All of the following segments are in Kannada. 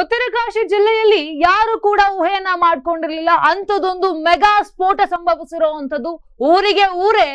ಉತ್ತರಕಾಶಿ ಜಿಲ್ಲೆಯಲ್ಲಿ ಯಾರು ಕೂಡ ಊಹೆಯನ್ನ ಮಾಡ್ಕೊಂಡಿರ್ಲಿಲ್ಲ. ಅಂಥದ್ದೊಂದು ಮೆಗಾ ಸ್ಫೋಟ ಸಂಭವಿಸಿರುವಂತದ್ದು ಊರಿಗೆ ಊರೇ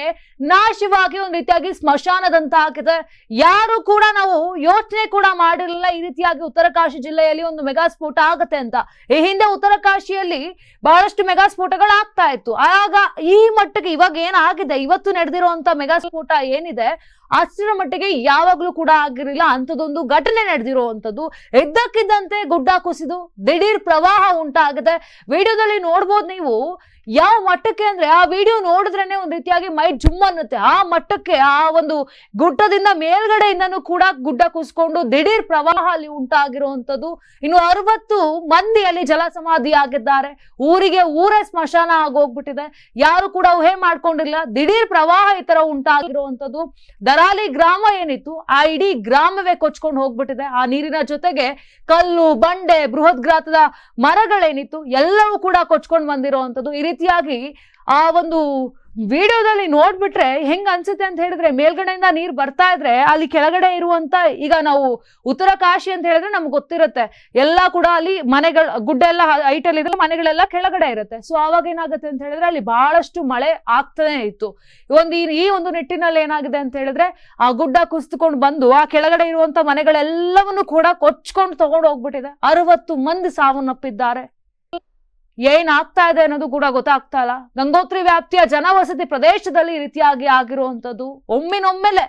ನಾಶವಾಗಿ ಒಂದ್ ರೀತಿಯಾಗಿ ಸ್ಮಶಾನದಂತ ಆಗಿದೆ ಯಾರು ಕೂಡ ನಾವು ಯೋಚನೆ ಕೂಡ ಮಾಡಿರಲಿಲ್ಲ ಈ ರೀತಿಯಾಗಿ ಉತ್ತರಕಾಶಿ ಜಿಲ್ಲೆಯಲ್ಲಿ ಒಂದು ಮೆಗಾ ಸ್ಫೋಟ ಆಗತ್ತೆ ಅಂತ. ಈ ಹಿಂದೆ ಉತ್ತರಕಾಶಿಯಲ್ಲಿ ಬಹಳಷ್ಟು ಮೆಗಾ ಸ್ಫೋಟಗಳು ಆಗ್ತಾ ಇತ್ತು. ಆಗ ಈ ಮಟ್ಟಿಗೆ ಇವಾಗ ಏನಾಗಿದೆ? ಇವತ್ತು ನಡೆದಿರುವಂತ ಮೆಗಾ ಸ್ಫೋಟ ಏನಿದೆ? ಅಷ್ಟರ ಮಟ್ಟಿಗೆ ಯಾವಾಗ್ಲೂ ಕೂಡ ಆಗಿರಲಿಲ್ಲ. ಅಂಥದ್ದೊಂದು ಘಟನೆ ನಡೆದಿರುವಂಥದ್ದು. ಇದ್ದಕ್ಕಿದ್ದಂತೆ ಗುಡ್ಡ ಕುಸಿದು ದಿಢೀರ್ ಪ್ರವಾಹ ಉಂಟಾಗಿದೆ. ವಿಡಿಯೋದಲ್ಲಿ ನೋಡ್ಬೋದು ನೀವು. ಯಾವ ಮಟ್ಟಕ್ಕೆ ಅಂದ್ರೆ ಆ ವಿಡಿಯೋ ನೋಡಿದ್ರೇನೆ ಒಂದ್ ರೀತಿಯಾಗಿ ಮೈ ಜುಮ್ ಅನ್ನುತ್ತೆ. ಆ ಮಟ್ಟಕ್ಕೆ, ಆ ಒಂದು ಗುಡ್ಡದಿಂದ ಮೇಲ್ಗಡೆಯಿಂದನೂ ಕೂಡ ಗುಡ್ಡ ಕುಸ್ಕೊಂಡು ದಿಢೀರ್ ಪ್ರವಾಹ ಅಲ್ಲಿ ಉಂಟಾಗಿರುವಂತದ್ದು ಇನ್ನು ಅರವತ್ತು ಮಂದಿ ಅಲ್ಲಿ ಜಲಸಮಾಧಿ ಆಗಿದ್ದಾರೆ. ಊರಿಗೆ ಊರೇ ಸ್ಮಶಾನ ಆಗೋಗ್ಬಿಟ್ಟಿದೆ. ಯಾರು ಕೂಡ ಊಹೆ ಮಾಡ್ಕೊಂಡಿಲ್ಲ. ದಿಢೀರ್ ಪ್ರವಾಹ ಈ ತರ ಉಂಟಾಗಿರುವಂತದ್ದು ದರಾಲಿ ಗ್ರಾಮ ಏನಿತ್ತು, ಆ ಇಡೀ ಗ್ರಾಮವೇ ಕೊಚ್ಕೊಂಡು ಹೋಗ್ಬಿಟ್ಟಿದೆ. ಆ ನೀರಿನ ಜೊತೆಗೆ ಕಲ್ಲು, ಬಂಡೆ, ಬೃಹತ್ ಗಾತ್ರದ ಮರಗಳೇನಿತ್ತು, ಎಲ್ಲವೂ ಕೂಡ ಕೊಚ್ಕೊಂಡು ಬಂದಿರುವಂತದ್ದು ಈ ರೀತಿಯಾಗಿ ಆ ಒಂದು ವಿಡಿಯೋದಲ್ಲಿ ನೋಡ್ಬಿಟ್ರೆ ಹೆಂಗ್ ಅನ್ಸುತ್ತೆ ಅಂತ ಹೇಳಿದ್ರೆ ಮೇಲ್ಗಡೆಯಿಂದ ನೀರ್ ಬರ್ತಾ ಇದ್ರೆ ಅಲ್ಲಿ ಕೆಳಗಡೆ ಇರುವಂತ ಈಗ ನಾವು ಉತ್ತರ ಕಾಶಿ ಅಂತ ಹೇಳಿದ್ರೆ ನಮ್ಗೆ ಗೊತ್ತಿರುತ್ತೆ. ಎಲ್ಲಾ ಕೂಡ ಅಲ್ಲಿ ಮನೆಗಳ ಗುಡ್ಡ ಎಲ್ಲ ಹೈಟ್ ಅಲ್ಲಿ ಇದ್ರೆ ಮನೆಗಳೆಲ್ಲ ಕೆಳಗಡೆ ಇರುತ್ತೆ. ಸೊ ಅವಾಗ ಏನಾಗುತ್ತೆ ಅಂತ ಹೇಳಿದ್ರೆ ಅಲ್ಲಿ ಬಹಳಷ್ಟು ಮಳೆ ಆಗ್ತಾನೆ ಇತ್ತು. ಒಂದು ಈ- ಒಂದು ನಿಟ್ಟಿನಲ್ಲಿ ಏನಾಗಿದೆ ಅಂತ ಹೇಳಿದ್ರೆ ಆ ಗುಡ್ಡ ಕುಸಿದುಕೊಂಡು ಬಂದು ಆ ಕೆಳಗಡೆ ಇರುವಂತ ಮನೆಗಳೆಲ್ಲವನ್ನು ಕೂಡ ಕೊಚ್ಕೊಂಡು ತಗೊಂಡು ಹೋಗ್ಬಿಟ್ಟಿದೆ. ಅರವತ್ತು ಮಂದಿ ಸಾವನ್ನಪ್ಪಿದ್ದಾರೆ. ಏನ್ ಆಗ್ತಾ ಇದೆ ಅನ್ನೋದು ಕೂಡ ಗೊತ್ತಾಗ್ತಾ ಇಲ್ಲ. ಗಂಗೋತ್ರಿ ವ್ಯಾಪ್ತಿಯ ಜನವಸತಿ ಪ್ರದೇಶದಲ್ಲಿ ಈ ರೀತಿಯಾಗಿ ಆಗಿರುವಂಥದ್ದು ಒಮ್ಮಿನೊಮ್ಮೆಲೆ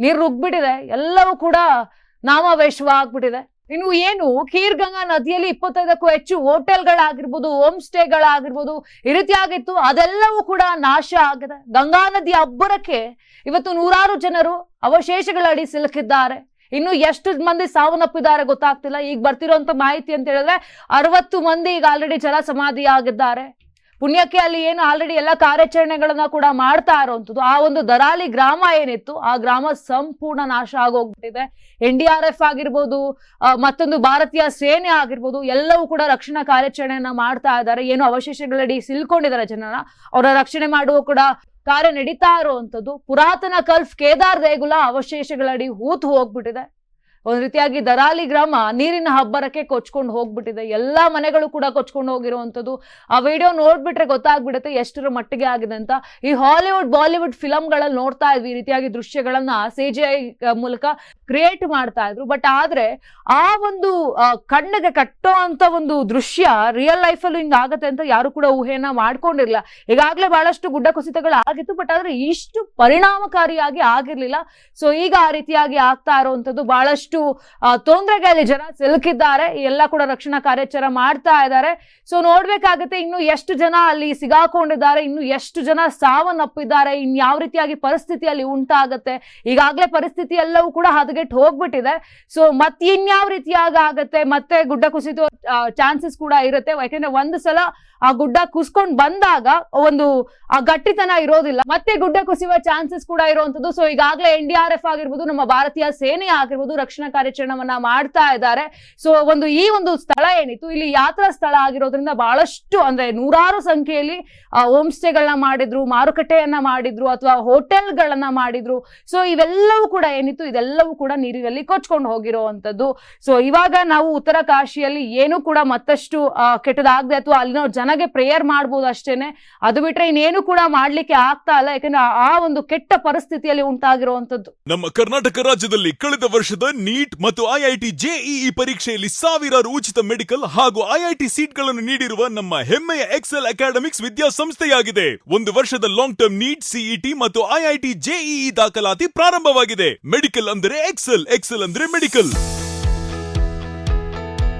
ನೀರು ರುಗ್ಬಿಟ್ಟಿದೆ ಎಲ್ಲವೂ ಕೂಡ ನಾಮಾವೇಶವ ಆಗ್ಬಿಟ್ಟಿದೆ. ಇನ್ನು ಏನು ಖೀರ್ ಗಂಗಾ ನದಿಯಲ್ಲಿ ಇಪ್ಪತ್ತೈದಕ್ಕೂ ಹೆಚ್ಚು ಹೋಟೆಲ್ಗಳಾಗಿರ್ಬೋದು, ಹೋಮ್ ಸ್ಟೇಗಳಾಗಿರ್ಬೋದು ಈ ರೀತಿಯಾಗಿತ್ತು. ಅದೆಲ್ಲವೂ ಕೂಡ ನಾಶ ಆಗಿದೆ. ಗಂಗಾ ನದಿ ಅಬ್ಬರಕ್ಕೆ ಇವತ್ತು ನೂರಾರು ಜನರು ಅವಶೇಷಗಳಡಿ ಸಿಲುಕಿದ್ದಾರೆ. ಇನ್ನು ಎಷ್ಟು ಮಂದಿ ಸಾವನ್ನಪ್ಪಿದ್ದಾರೆ ಗೊತ್ತಾಗ್ತಿಲ್ಲ. ಈಗ ಬರ್ತಿರೋಂತ ಮಾಹಿತಿ ಅಂತ ಹೇಳಿದ್ರೆ ಅರವತ್ತು ಮಂದಿ ಈಗ ಆಲ್ರೆಡಿ ಜಲ ಸಮಾಧಿ ಆಗಿದ್ದಾರೆ ಪುಣ್ಯಕ್ಕೆ ಅಲ್ಲಿ ಏನು ಆಲ್ರೆಡಿ ಎಲ್ಲ ಕಾರ್ಯಾಚರಣೆಗಳನ್ನ ಕೂಡ ಮಾಡ್ತಾ ಇರುವಂತದ್ದು ಆ ಒಂದು ದರಾಲಿ ಗ್ರಾಮ ಏನಿತ್ತು, ಆ ಗ್ರಾಮ ಸಂಪೂರ್ಣ ನಾಶ ಆಗೋಗ್ಬಿಟ್ಟಿದೆ. ಎನ್ ಡಿ ಆರ್ ಎಫ್ ಆಗಿರ್ಬೋದು ಮತ್ತೊಂದು ಭಾರತೀಯ ಸೇನೆ ಆಗಿರ್ಬೋದು, ಎಲ್ಲವೂ ಕೂಡ ರಕ್ಷಣಾ ಕಾರ್ಯಾಚರಣೆಯನ್ನ ಮಾಡ್ತಾ ಇದ್ದಾರೆ. ಏನು ಅವಶೇಷಗಳಡಿ ಸಿಲ್ಕೊಂಡಿದ್ದಾರೆ ಜನನ ಅವರ ರಕ್ಷಣೆ ಮಾಡುವ ಕೂಡ ಕಾರ್ಯ ನಡೀತಾ ಇರುವಂತದ್ದು ಪುರಾತನ ಕಲ್ಫ್ ಕೇದಾರ್ ದೇಗುಲ ಅವಶೇಷಗಳಡಿ ಹೂತು ಹೋಗ್ಬಿಟ್ಟಿದೆ. ಒಂದ್ ರೀತಿಯಾಗಿ ದರಾಲಿ ಗ್ರಾಮ ನೀರಿನ ಹಬ್ಬರಕ್ಕೆ ಕೊಚ್ಕೊಂಡು ಹೋಗ್ಬಿಟ್ಟಿದೆ. ಎಲ್ಲ ಮನೆಗಳು ಕೂಡ ಕೊಚ್ಕೊಂಡು ಹೋಗಿರುವಂಥದ್ದು. ಆ ವಿಡಿಯೋ ನೋಡ್ಬಿಟ್ರೆ ಗೊತ್ತಾಗ್ಬಿಡುತ್ತೆ ಎಷ್ಟರ ಮಟ್ಟಿಗೆ ಆಗಿದೆ ಅಂತ. ಈ ಹಾಲಿವುಡ್, ಬಾಲಿವುಡ್ ಫಿಲಮ್ಗಳಲ್ಲಿ ನೋಡ್ತಾ ಇದ್ವಿ ಈ ರೀತಿಯಾಗಿ ದೃಶ್ಯಗಳನ್ನ ಸಿ ಜಿ ಐ ಮೂಲಕ ಕ್ರಿಯೇಟ್ ಮಾಡ್ತಾ ಇದ್ರು. ಬಟ್ ಆದ್ರೆ ಆ ಒಂದು ಕಣ್ಣಿಗೆ ಕಟ್ಟೋ ಅಂತ ಒಂದು ದೃಶ್ಯ ರಿಯಲ್ ಲೈಫಲ್ಲೂ ಹಿಂಗ್ ಆಗತ್ತೆ ಅಂತ ಯಾರು ಕೂಡ ಊಹೆಯನ್ನ ಮಾಡ್ಕೊಂಡಿರ್ಲಿಲ್ಲ. ಈಗಾಗಲೇ ಬಹಳಷ್ಟು ಗುಡ್ಡ ಕುಸಿತಗಳು ಆಗಿತ್ತು ಬಟ್ ಆದ್ರೆ ಇಷ್ಟು ಪರಿಣಾಮಕಾರಿಯಾಗಿ ಆಗಿರ್ಲಿಲ್ಲ. ಸೊ ಈಗ ಆ ರೀತಿಯಾಗಿ ಆಗ್ತಾ ಇರುವಂತದ್ದು ಬಹಳಷ್ಟು ಆ, ತೊಂದರೆಗೆ ಅಲ್ಲಿ ಜನ ಸಿಲುಕಿದ್ದಾರೆ. ಎಲ್ಲ ಕೂಡ ರಕ್ಷಣಾ ಕಾರ್ಯಾಚರಣೆ ಮಾಡ್ತಾ ಇದ್ದಾರೆ. ಸೊ ನೋಡ್ಬೇಕಾಗುತ್ತೆ ಇನ್ನು ಎಷ್ಟು ಜನ ಅಲ್ಲಿ ಸಿಗಾಕೊಂಡಿದ್ದಾರೆ ಇನ್ನು ಎಷ್ಟು ಜನ ಸಾವನ್ನಪ್ಪಿದ್ದಾರೆ ಇನ್ ಯಾವ ರೀತಿಯಾಗಿ ಪರಿಸ್ಥಿತಿ ಅಲ್ಲಿ ಉಂಟಾಗತ್ತೆ. ಈಗಾಗಲೇ ಪರಿಸ್ಥಿತಿ ಎಲ್ಲವೂ ಕೂಡ ಹದಗೆಟ್ಟು ಹೋಗ್ಬಿಟ್ಟಿದೆ. ಸೊ ಮತ್ತೆ ಇನ್ಯಾವ ರೀತಿಯಾಗಿ ಆಗತ್ತೆ ಮತ್ತೆ ಗುಡ್ಡ ಕುಸಿತು ಚಾನ್ಸಸ್ ಕೂಡ ಇರುತ್ತೆ. ಯಾಕಂದ್ರೆ ಒಂದು ಸಲ ಆ ಗುಡ್ಡ ಕುಸ್ಕೊಂಡ್ ಬಂದಾಗ ಒಂದು, ಆ ಗಟ್ಟಿತನ ಇರೋದಿಲ್ಲ. ಮತ್ತೆ ಗುಡ್ಡ ಕುಸಿಯುವ ಚಾನ್ಸಸ್ ಕೂಡ ಇರುವಂತದ್ದು ಸೊ ಈಗಾಗಲೇ ಎನ್ ಡಿ ಆರ್ ಎಫ್ ಆಗಿರ್ಬೋದು, ನಮ್ಮ ಭಾರತೀಯ ಸೇನೆ ಆಗಿರ್ಬೋದು ರಕ್ಷಣಾ ಕಾರ್ಯಾಚರಣವನ್ನ ಮಾಡ್ತಾ ಇದ್ದಾರೆ. ಸೊ ಒಂದು, ಈ ಒಂದು ಸ್ಥಳ ಏನಿತ್ತು? ಇಲ್ಲಿ ಯಾತ್ರಾ ಸ್ಥಳ ಆಗಿರೋದ್ರಿಂದ ಬಹಳಷ್ಟು, ಅಂದ್ರೆ ನೂರಾರು ಸಂಖ್ಯೆಯಲ್ಲಿ ಹೋಮ್ ಸ್ಟೇಗಳನ್ನ ಮಾಡಿದ್ರು, ಮಾರುಕಟ್ಟೆಯನ್ನ ಮಾಡಿದ್ರು, ಅಥವಾ ಹೋಟೆಲ್ಗಳನ್ನ ಮಾಡಿದ್ರು. ಸೊ ಇವೆಲ್ಲವೂ ಕೂಡ ಏನಿತ್ತು? ಇದೆಲ್ಲವೂ ಕೂಡ ನೀರಿನಲ್ಲಿ ಕೊಚ್ಕೊಂಡು ಹೋಗಿರುವಂತದ್ದು ಸೊ ಇವಾಗ ನಾವು ಉತ್ತರ ಕಾಶಿಯಲ್ಲಿ ಏನು ಕೂಡ ಮತ್ತಷ್ಟು ಕೆಟ್ಟದಾಗದೆ ಅಥವಾ ಅಲ್ಲಿನ ಜನಗೆ ಪ್ರೇಯರ್ ಮಾಡ್ಬೋದು ಅಷ್ಟೇನೆ. ಅದು ಬಿಟ್ರೆ ಇನ್ನೇನು ಕೂಡ ಮಾಡ್ಲಿಕ್ಕೆ ಆಗ್ತಾ ಇಲ್ಲ. ಯಾಕಂದ್ರೆ ಆ ಒಂದು ಕೆಟ್ಟ ಪರಿಸ್ಥಿತಿಯಲ್ಲಿ ಉಂಟಾಗಿರುವಂತದ್ದು ನಮ್ಮ ಕರ್ನಾಟಕ ರಾಜ್ಯದಲ್ಲಿ ಕಳೆದ ವರ್ಷದ ನೀಟ್ ಮತ್ತು ಐಐಟಿ ಜೆಇಇ ಪರೀಕ್ಷೆಯಲ್ಲಿ ಸಾವಿರಾರು ಉಚಿತ ಮೆಡಿಕಲ್ ಹಾಗೂ ಐಐಟಿ ಸೀಟ್ಗಳನ್ನು ನೀಡಿರುವ ನಮ್ಮ ಹೆಮ್ಮೆಯ ಎಕ್ಸೆಲ್ ಅಕಾಡೆಮಿಕ್ಸ್ ವಿದ್ಯಾಸಂಸ್ಥೆಯಾಗಿದೆ. ಒಂದು ವರ್ಷದ ಲಾಂಗ್ ಟರ್ಮ್ ನೀಟ್, ಸಿಇಟಿ ಮತ್ತು ಐಐಟಿ ಜೆಇಇ ದಾಖಲಾತಿ ಪ್ರಾರಂಭವಾಗಿದೆ. ಮೆಡಿಕಲ್ ಅಂದರೆ ಎಕ್ಸೆಲ್ ಎಕ್ಸೆಲ್ ಅಂದ್ರೆ ಮೆಡಿಕಲ್.